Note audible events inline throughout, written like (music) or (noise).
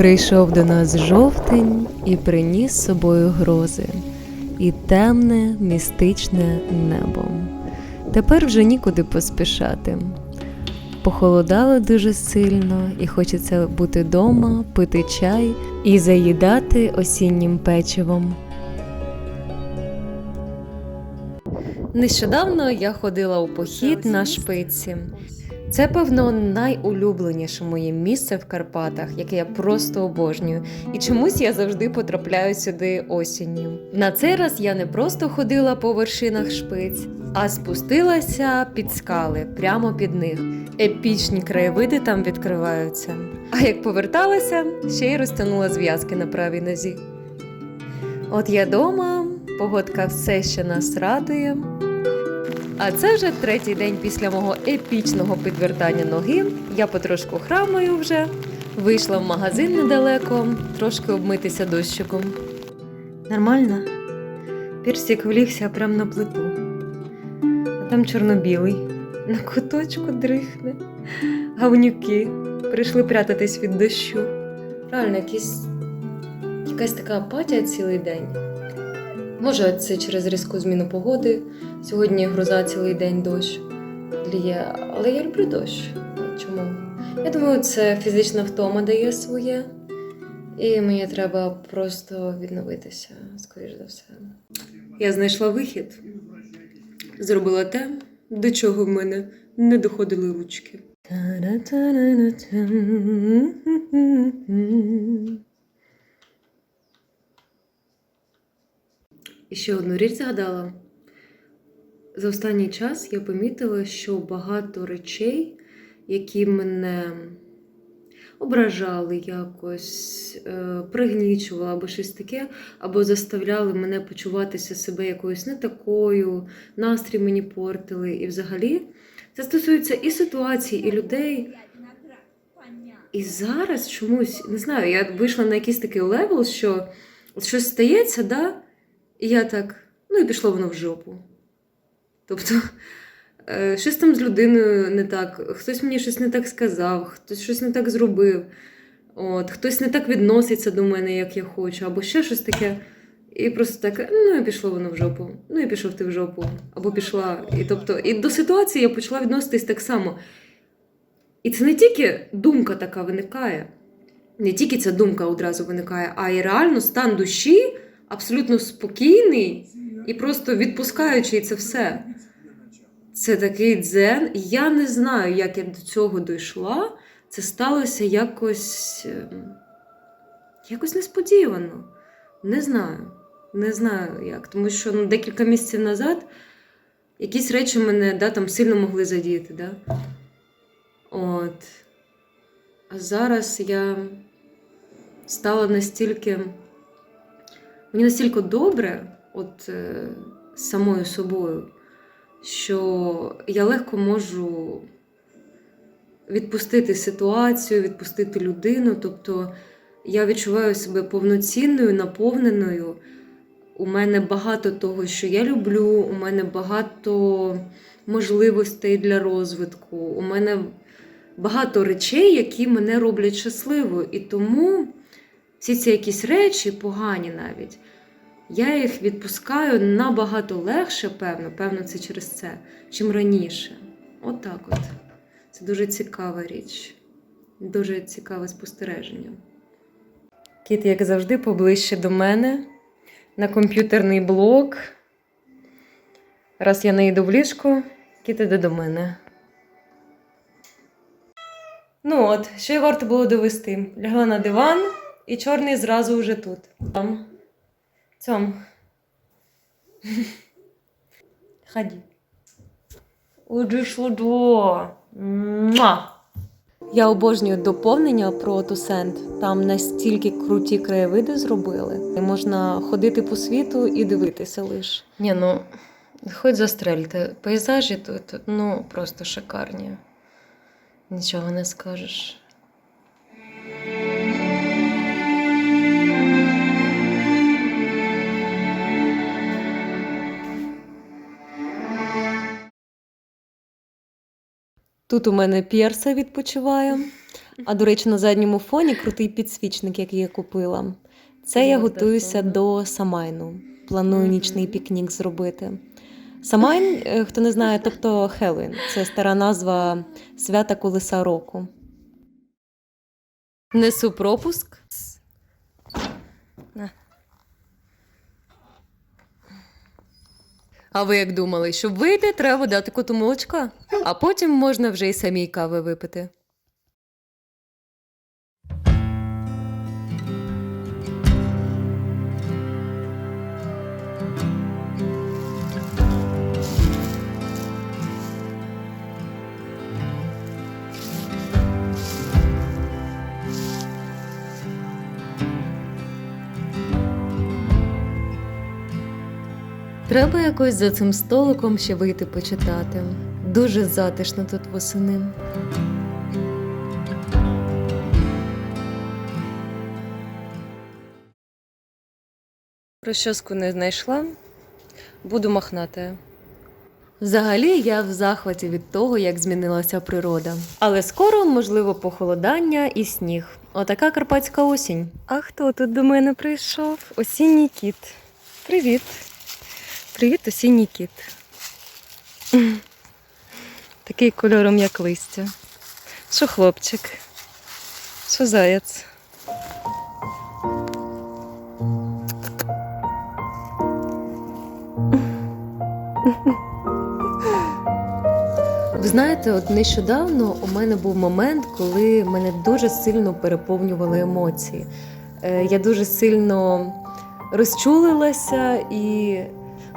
Прийшов до нас жовтень і приніс з собою грози, і темне, містичне небо. Тепер вже нікуди поспішати. Похолодало дуже сильно, і хочеться бути дома, пити чай і заїдати осіннім печивом. Нещодавно я ходила у похід на шпиці. Це, певно, найулюбленіше моє місце в Карпатах, яке я просто обожнюю. І чомусь я завжди потрапляю сюди осінню. На цей раз я не просто ходила по вершинах шпиць, а спустилася під скали, прямо під них. Епічні краєвиди там відкриваються. А як поверталася, ще й розтягнула зв'язки на правій нозі. От я дома, погодка все ще нас радує. А це вже третій день після мого епічного підвертання ноги. Я потрошку храмаю вже. Вийшла в магазин недалеко, трошки обмитися дощиком. Нормально? Пірсик влігся прямо на плиту. А там чорно-білий. На куточку дрихне. Гавнюки прийшли прятатись від дощу. Правильно, якісь... якась така апатія цілий день. Може, це через різку зміну погоди. Сьогодні гроза цілий день дощ ліє, але я люблю дощ. Чому? Я думаю, це фізична втома дає своє, і мені треба просто відновитися, скоріш за все. Я знайшла вихід, зробила те, до чого в мене не доходили ручки. І ще одну річ згадала. За останній час я помітила, що багато речей, які мене ображали якось, е, пригнічували або щось таке, або заставляли мене почуватися себе якоюсь не такою, настрій мені портили. І взагалі це стосується і ситуацій, і людей. І зараз чомусь, не знаю, я вийшла на якийсь такий левел, що щось стається, да? І я так, ну і пішло воно в жопу. Тобто, е, щось там з людиною не так, хтось мені щось не так сказав, хтось щось не так зробив, от, хтось не так відноситься до мене, як я хочу, або ще щось таке. І просто так, ну і пішло воно в жопу, ну і пішов ти в жопу, або пішла. І тобто, і до ситуації я почала відноситись так само. І це не тільки думка така виникає, не тільки ця думка одразу виникає, а й реально стан душі абсолютно спокійний і просто відпускаючи це все. Це такий дзен. Я не знаю, як я до цього дійшла. Це сталося якось ем, якось несподівано. Не знаю. Не знаю як. Тому що ну, декілька місяців назад якісь речі мене да, там сильно могли задіяти. Да? От. А зараз я стала настільки. Мені настільки добре, от з самою собою, що я легко можу відпустити ситуацію, відпустити людину. Тобто я відчуваю себе повноцінною, наповненою. У мене багато того, що я люблю, у мене багато можливостей для розвитку, у мене багато речей, які мене роблять щасливою. І тому всі ці якісь речі, погані навіть, я їх відпускаю набагато легше, певно, певно, це через це, чим раніше. Отак от, от. Це дуже цікава річ, дуже цікаве спостереження. Кіт, як завжди, поближче до мене на комп'ютерний блок. Раз я не йду в ліжко, кіт іде до мене. Ну от, що й варто було довести. Лягла на диван, і чорний зразу вже тут. Там. Цьом. Ході. Уди сюди. Муа! Я обожнюю доповнення про Тусент. Там настільки круті краєвиди зробили. І можна ходити по світу і дивитися лиш. Ні, ну хоч застрельте. Пейзажі тут ну просто шикарні. Нічого не скажеш. Тут у мене П'єрса відпочиває, А до речі, на задньому фоні крутий підсвічник, який я купила. Це я готуюся до Самайну. Планую нічний пікнік зробити. Самайн, е, хто не знає, тобто Хеллоуін. Це стара назва свята колеса року. Несу пропуск. На. А ви як думали, щоб вийти, треба дати коту молочка, а потім можна вже й самій кави випити. Треба якось за цим столиком ще вийти почитати. Дуже затишно тут восени. Розчоску не знайшла, буду махнати. Взагалі я в захваті від того, як змінилася природа. Але скоро, можливо, похолодання і сніг. Отака карпатська осінь. А хто тут до мене прийшов? Осінній кіт. Привіт. Привіт, осінній кіт. (clears throat) Такий кольором, як листя. Що хлопчик? Що заяць? Ви знаєте, от нещодавно у мене був момент, коли мене дуже сильно переповнювали емоції. Е, Я дуже сильно розчулилася, і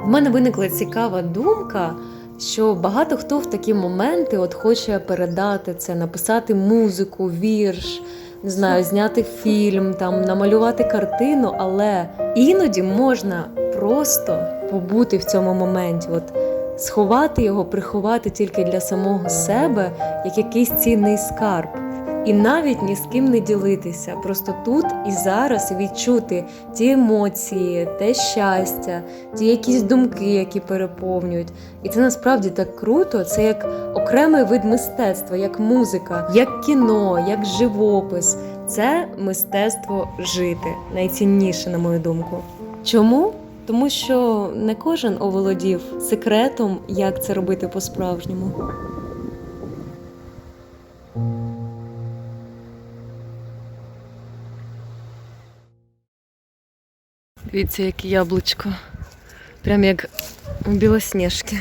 в мене виникла цікава думка, що багато хто в такі моменти от хоче передати це, написати музику, вірш, не знаю, зняти фільм, там намалювати картину, але іноді можна просто побути в цьому моменті. От сховати його, приховати тільки для самого себе, як якийсь цінний скарб. І навіть ні з ким не ділитися, просто тут і зараз відчути ті емоції, те щастя, ті якісь думки, які переповнюють. І це насправді так круто. Це як окремий вид мистецтва, як музика, як кіно, як живопис. Це мистецтво жити, найцінніше, на мою думку. Чому? Тому що не кожен оволодів секретом, як це робити по-справжньому. Дивіться, яке яблучко. Прям як у білосніжки.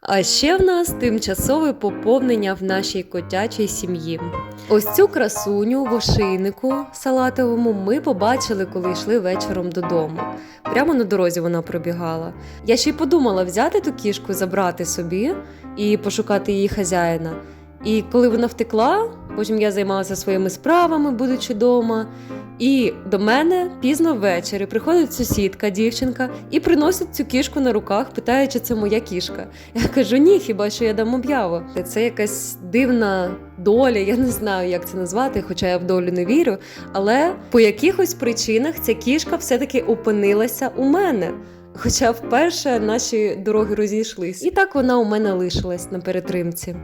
А ще в нас тимчасове поповнення в нашій котячій сім'ї. Ось цю красуню в ошейнику салатовому ми побачили, коли йшли вечором додому. Прямо на дорозі вона пробігала. Я ще й подумала взяти ту кішку, забрати собі і пошукати її хазяїна. І коли вона втекла, потім я займалася своїми справами, будучи вдома. І до мене пізно ввечері приходить сусідка, дівчинка, і приносить цю кішку на руках, питає, чи це моя кішка. Я кажу, ні, хіба що я дам об'яву. Це якась дивна доля, я не знаю, як це назвати, хоча я в долю не вірю. Але по якихось причинах ця кішка все-таки опинилася у мене. Хоча вперше наші дороги розійшлись. І так вона у мене лишилась на перетримці.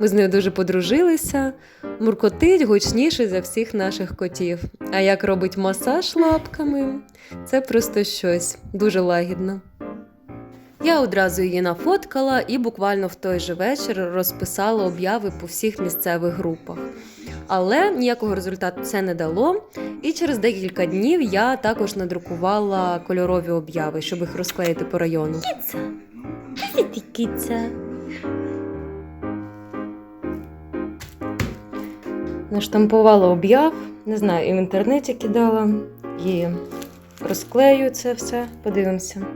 Ми з нею дуже подружилися, муркотить гучніше за всіх наших котів. А як робить масаж лапками, це просто щось дуже лагідно. Я одразу її нафоткала і буквально в той же вечір розписала обяви по всіх місцевих групах. Але ніякого результату це не дало. І через декілька днів я також надрукувала кольорові обяви, щоб їх розклеїти по району. Кіця! Ти кіця! Наштампувала об'яв, не знаю, і в інтернеті кидала, і розклею це все, подивимося.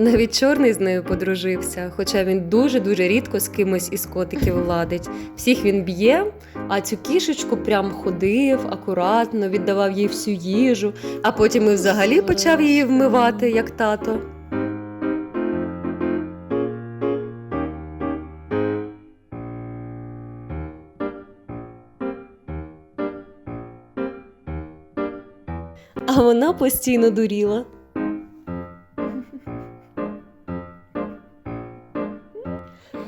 Навіть чорний з нею подружився, хоча він дуже-дуже рідко з кимось із котиків ладить. Всіх він б'є, а цю кішечку прям ходив акуратно, віддавав їй всю їжу, а потім і взагалі почав її вмивати, як тато. А вона постійно дуріла.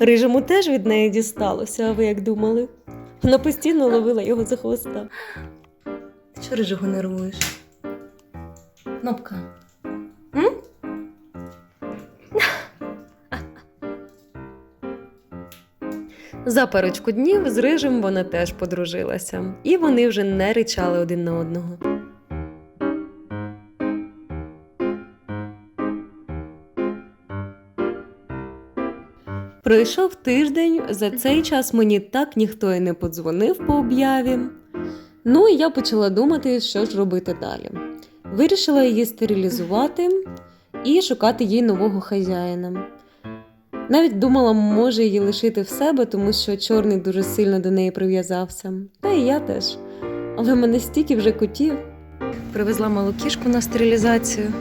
Рижому теж від неї дісталося, а ви як думали? Вона постійно ловила його за хвоста. Чого рижого нервуєш? Кнопка. М? За парочку днів з рижем вона теж подружилася, і вони вже не ричали один на одного. Пройшов тиждень, за цей час мені так ніхто і не подзвонив по об'яві. Ну і я почала думати, що ж робити далі. Вирішила її стерилізувати і шукати їй нового хазяїна. Навіть думала, може її лишити в себе, тому що чорний дуже сильно до неї прив'язався. Та і я теж. Але в мене стільки вже котів. Привезла малу кішку на стерилізацію,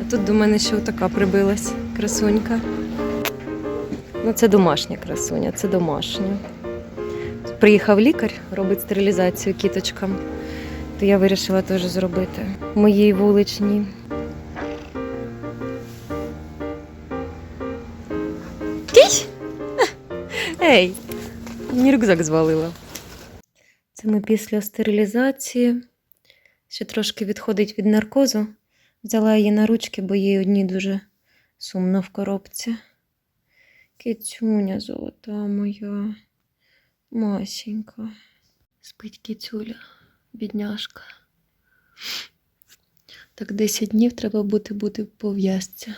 а тут до мене ще отака прибилась красунька. Ну, це домашня красуня, це домашня. Приїхав лікар, робить стерилізацію кіточкам, то я вирішила теж зробити моїй вуличній. Ей, мені рюкзак звалила. Це ми після стерилізації. Ще трошки відходить від наркозу. Взяла її на ручки, бо їй одній дуже сумно в коробці. Кицюня золота моя, Масенька. Спить кицюля, бідняшка. Так 10 днів треба бути бути в пов'язці.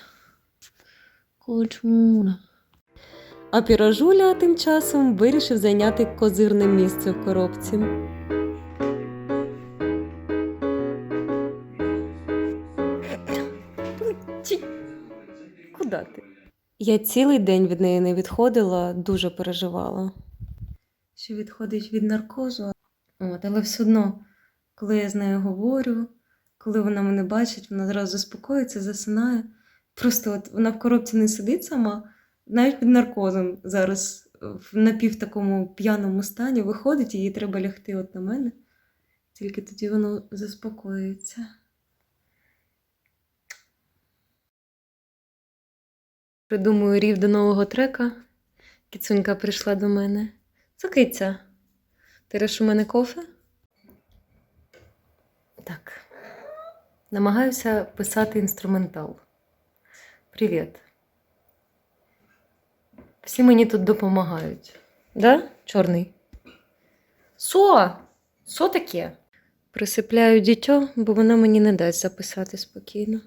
Кочмуна. А пірожуля тим часом вирішив зайняти козирне місце в коробці. Я цілий день від неї не відходила, дуже переживала. Що відходить від наркозу. От, але все одно, коли я з нею говорю, коли вона мене бачить, вона зразу заспокоїться, засинає. Просто от вона в коробці не сидить сама, навіть під наркозом зараз в напів такому п'яному стані виходить, їй треба лягти от на мене. Тільки тоді воно заспокоюється. Придумую рів до нового трека. Кіцунька прийшла до мене. Закиця, ти реш у мене кофе? Так. Намагаюся писати інструментал. Привіт. Всі мені тут допомагають. Да, чорний? Со? Що таке? Присипляю дітьо, бо вона мені не дасть записати спокійно.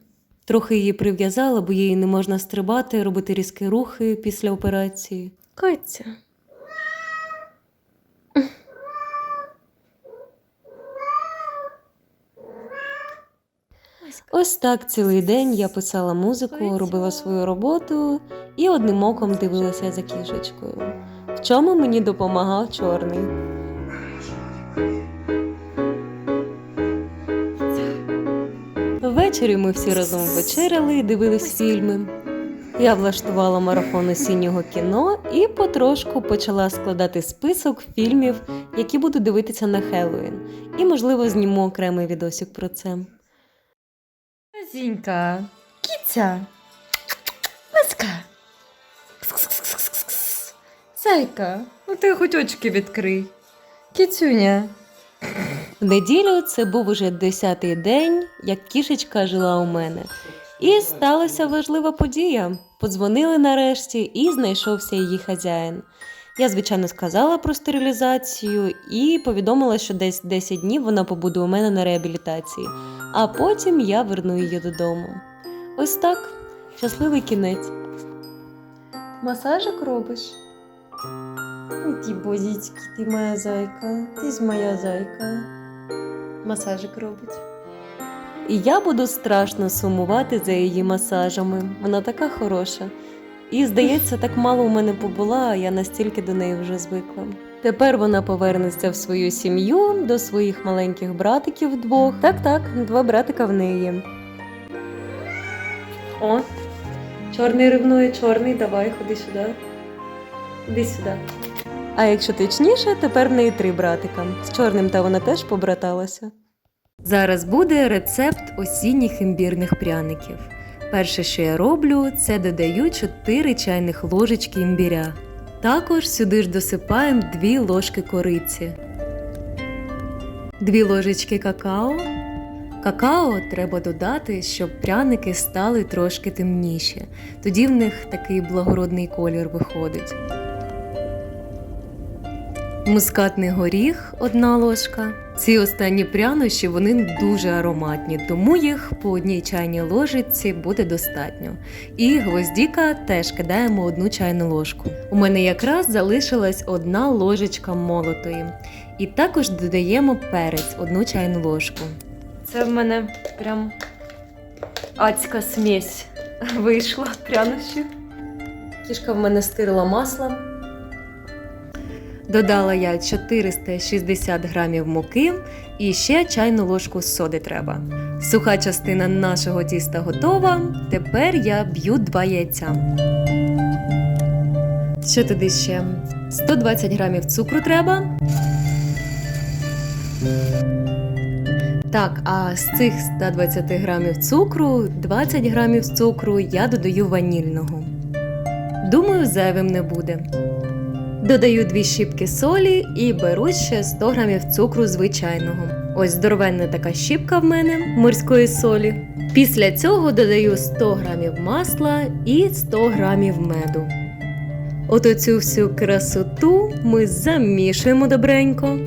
Трохи її прив'язала, бо їй не можна стрибати, робити різкі рухи після операції. Катя. Ось так цілий день я писала музику, робила свою роботу і одним оком дивилася за кішечкою. В чому мені допомагав чорний. Ввечері ми всі разом вечеряли і дивились фільми. Я влаштувала марафон осіннього кіно і потрошку почала складати список фільмів, які буду дивитися на Хеллоуін. І, можливо, зніму окремий відосик про це. Зінька, кіця, ласка. Зайка, ну ти хоч очки відкрий. Кіцюня. В неділю це був уже десятий день, як кішечка жила у мене. І сталася важлива подія. Подзвонили нарешті і знайшовся її хазяїн. Я, звичайно, сказала про стерилізацію і повідомила, що десь 10 днів вона побуде у мене на реабілітації, а потім я верну її додому. Ось так, щасливий кінець. Масажик робиш? Ті бозічки, ти моя зайка, ти ж моя зайка. Масажик робить. І я буду страшно сумувати за її масажами. Вона така хороша. І, здається, так мало у мене побула, а я настільки до неї вже звикла. Тепер вона повернеться в свою сім'ю до своїх маленьких братиків двох. Так, так, два братика в неї. О, чорний ревнує, чорний, давай, ходи сюди. Іди сюди. А якщо точніше, тепер в неї три братика. З чорним та вона теж побраталася. Зараз буде рецепт осінніх імбірних пряників. Перше, що я роблю, це додаю 4 чайних ложечки імбіря. Також сюди ж досипаємо 2 ложки кориці, 2 ложечки какао. Какао треба додати, щоб пряники стали трошки темніші. Тоді в них такий благородний колір виходить. Мускатний горіх одна ложка. Ці останні прянощі вони дуже ароматні, тому їх по одній чайній ложечці буде достатньо. І гвоздіка теж кидаємо одну чайну ложку. У мене якраз залишилась одна ложечка молотої. І також додаємо перець одну чайну ложку. Це в мене прям адська смесь вийшла прянощів. Кішка в мене стирила масло. Додала я 460 грамів муки і ще чайну ложку соди треба. Суха частина нашого тіста готова. Тепер я б'ю два яйця. Що туди ще? 120 грамів цукру треба. Так, а з цих 120 грамів цукру 20 грамів цукру я додаю ванільного. Думаю, зайвим не буде. Додаю дві щіпки солі і беру ще 100 грамів цукру звичайного. Ось здоровенна така щіпка в мене морської солі. Після цього додаю 100 грамів масла і 100 грамів меду. От оцю всю красоту ми замішуємо добренько.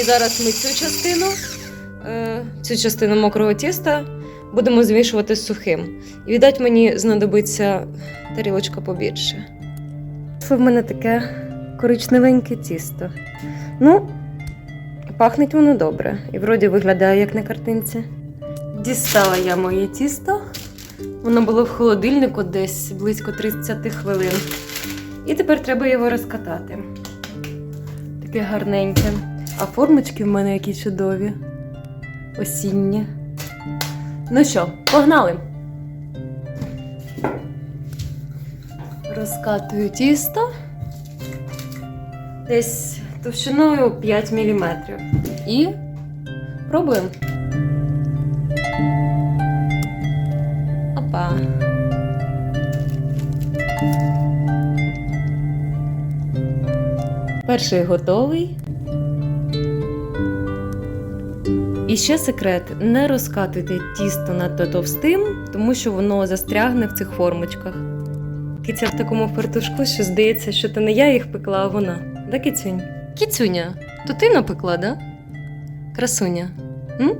І зараз ми цю частину, е, цю частину мокрого тіста будемо змішувати з сухим. І віддать мені знадобиться тарілочка побільше. Це в мене таке коричневеньке тісто. Ну, пахнеть воно добре. І вроді виглядає як на картинці. Дістала я моє тісто. Воно було в холодильнику десь близько 30 хвилин. І тепер треба його розкатати. Таке гарненьке. А формочки в мене які чудові. Осінні. Ну що, погнали! Розкатую тісто десь товщиною 5 мм. І пробуємо. Опа. Перший готовий. І ще секрет: не розкатуйте тісто надто товстим, тому що воно застрягне в цих формочках. Киця в такому фартушку, що здається, що то не я їх пекла, а вона. Да, кицюнь? Кіцюня, то ти напекла, да? Красуня. М?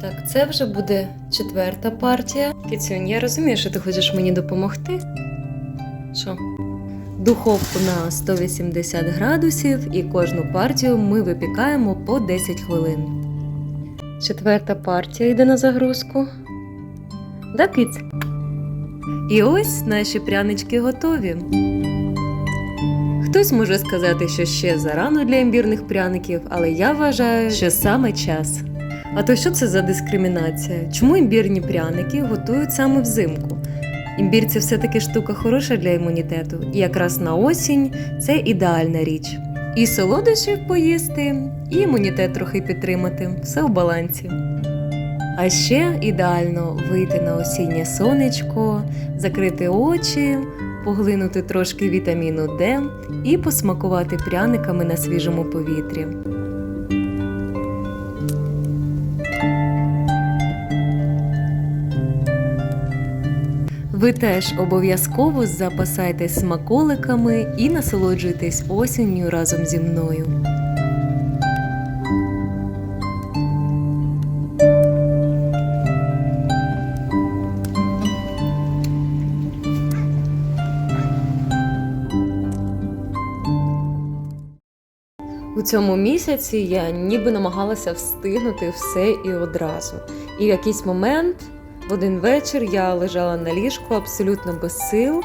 Так, це вже буде четверта партія. Кицюнь, я розумію, що ти хочеш мені допомогти. Що? Духовку на 180 градусів і кожну партію ми випікаємо по 10 хвилин. Четверта партія йде на загрузку. Да, киць? І ось наші прянички готові. Хтось може сказати, що ще зарано для імбірних пряників, але я вважаю, що саме час. А то що це за дискримінація? Чому імбірні пряники готують саме взимку? Імбір це все-таки штука хороша для імунітету, і якраз на осінь це ідеальна річ. І солодощів поїсти, і імунітет трохи підтримати, все в балансі. А ще ідеально вийти на осіннє сонечко, закрити очі, поглинути трошки вітаміну Д і посмакувати пряниками на свіжому повітрі. Ви теж обов'язково запасайтесь смаколиками і насолоджуйтесь осінню разом зі мною. Цьому місяці я ніби намагалася встигнути все і одразу. І в якийсь момент, в один вечір, я лежала на ліжку абсолютно без сил,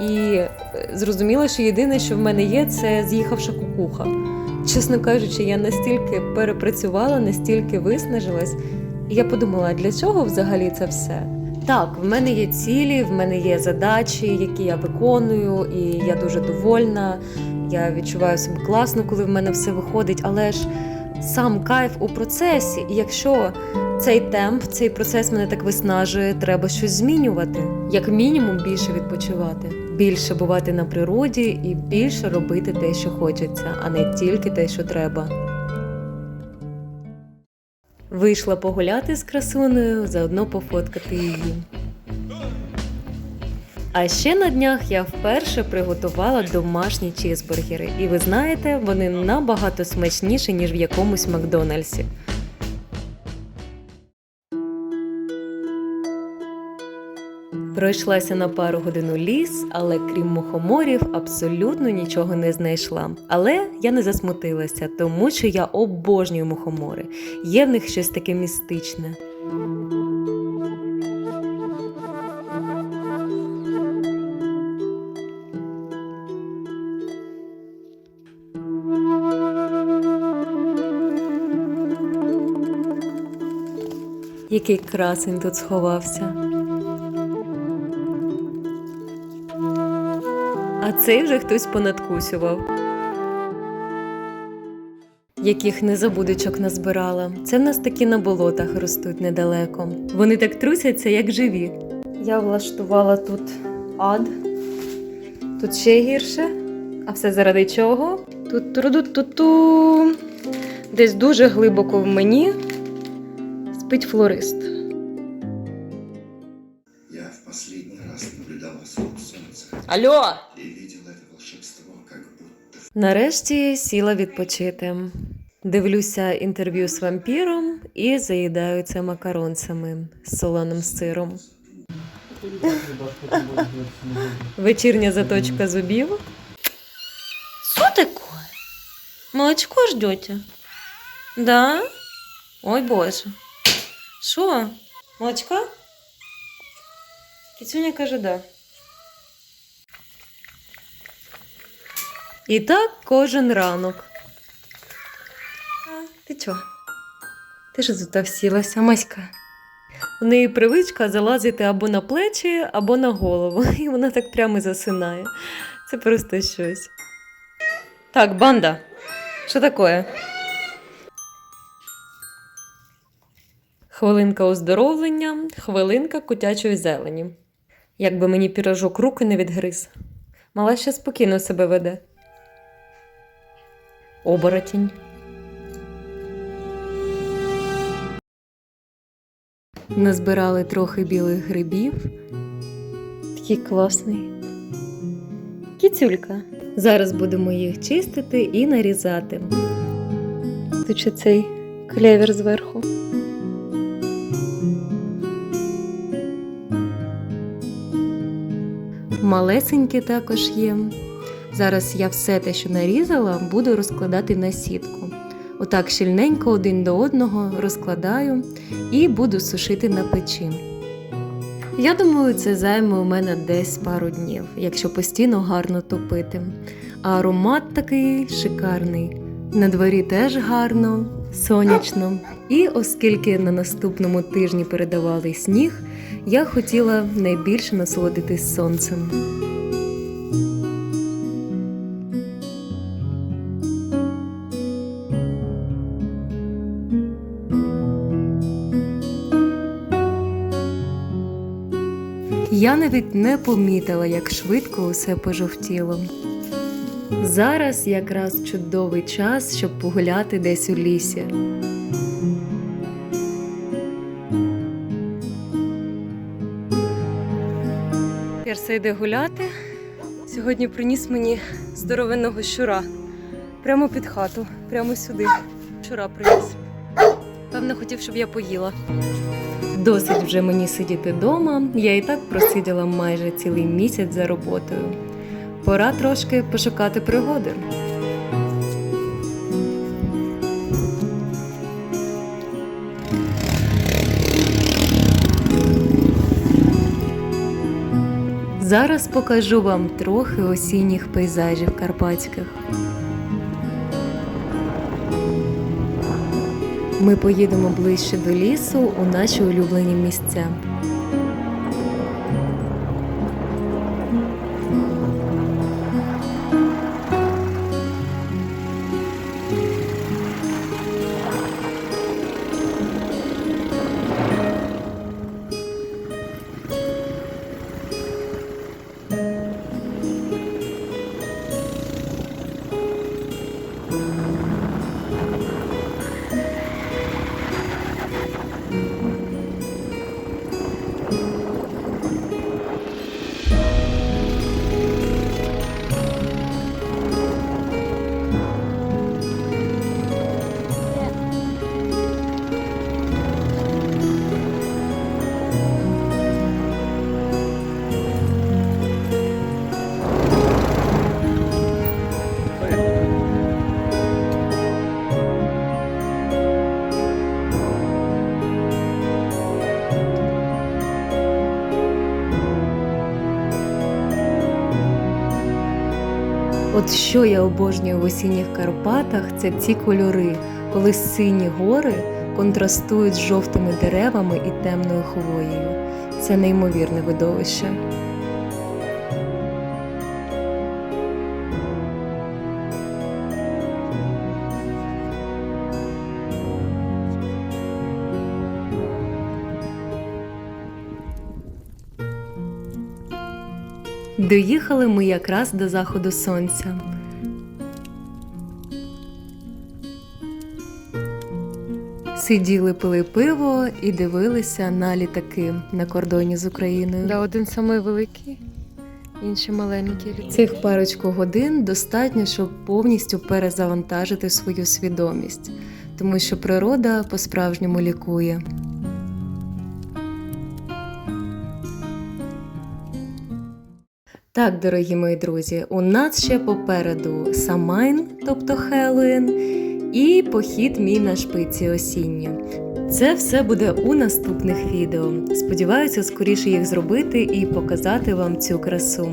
і е, зрозуміла, що єдине, що в мене є, це з'їхавша кукуха. Чесно кажучи, я настільки перепрацювала, настільки виснажилась, і я подумала, для чого взагалі це все? Так, в мене є цілі, в мене є задачі, які я виконую, і я дуже довольна. Я відчуваю себе класно, коли в мене все виходить, але ж сам кайф у процесі. І якщо Цей темп, цей процес мене так виснажує. Треба щось змінювати. Як мінімум, більше відпочивати, більше бувати на природі і більше робити те, що хочеться, а не тільки те, що треба. Вийшла погуляти з красунею, заодно пофоткати її. А ще на днях я вперше приготувала домашні чізбургери. І ви знаєте, вони набагато смачніші, ніж в якомусь Макдональдсі. Пройшлася на пару годин у ліс, але крім мухоморів абсолютно нічого не знайшла. Але я не засмутилася, тому що я обожнюю мухомори. Є в них щось таке містичне. Який красень тут сховався. А цей вже хтось понадкусював. Яких незабудочок назбирала. Це в нас такі на болотах ростуть недалеко. Вони так трусяться, як живі. Я влаштувала тут ад. Тут ще гірше. А все заради чого? Тут ту Десь дуже глибоко в мені спить флорист. Я в последний раз наблюдал восход солнца Алло! и видел это волшебство, как будто Нарешті сіла відпочити. Дивлюся інтерв'ю з вампіром і заїдаю це макаронцями з солоним сиром. Вечірня заточка зубів. Що таке? Молочко ждете? Да? Ой боже. Що? Молочка? Кіцюня каже, да. І так кожен ранок. А, ти чо? Ти ж тут всілася, Маська. У неї привичка залазити або на плечі, або на голову, і вона так прямо засинає. Це просто щось. Так, банда. Що таке? Хвилинка оздоровлення, хвилинка котячої зелені. Якби мені пірожок руки не відгриз. Мала ще спокійно себе веде. Оборотінь. Назбирали трохи білих грибів. Такий класний. Кіцюлька. Зараз будемо їх чистити і нарізати. Тут ще цей клевер зверху. Малесенькі також є. Зараз я все те, що нарізала, буду розкладати на сітку. Отак щільненько один до одного розкладаю і буду сушити на печі. Я думаю, це займе у мене десь пару днів, якщо постійно гарно топити. А аромат такий шикарний. На дворі теж гарно, сонячно. І оскільки на наступному тижні передавали сніг, я хотіла найбільше насолодитись сонцем. Я навіть не помітила, як швидко усе пожовтіло. Зараз якраз чудовий час, щоб погуляти десь у лісі. Перса йде гуляти. Сьогодні приніс мені здоровенного щура. Прямо під хату, прямо сюди. Щура приніс. Певно, хотів, щоб я поїла. Досить вже мені сидіти вдома. Я і так просиділа майже цілий місяць за роботою. Пора трошки пошукати пригоди. Зараз покажу вам трохи осінніх пейзажів карпатських. Ми поїдемо ближче до лісу у наші улюблені місця. От що я обожнюю в осінніх Карпатах, це ці кольори, коли сині гори контрастують з жовтими деревами і темною хвоєю. Це неймовірне видовище. Доїхали ми якраз до заходу сонця. Сиділи, пили пиво і дивилися на літаки на кордоні з Україною. Да, один самий великий, інший маленький. Цих парочку годин достатньо, щоб повністю перезавантажити свою свідомість, тому що природа по-справжньому лікує. Так, дорогі мої друзі, у нас ще попереду Самайн, тобто Хеллоуін, і похід мій на шпиці осінню. Це все буде у наступних відео. Сподіваюся, скоріше їх зробити і показати вам цю красу.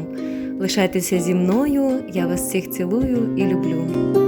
Лишайтеся зі мною, я вас всіх цілую і люблю.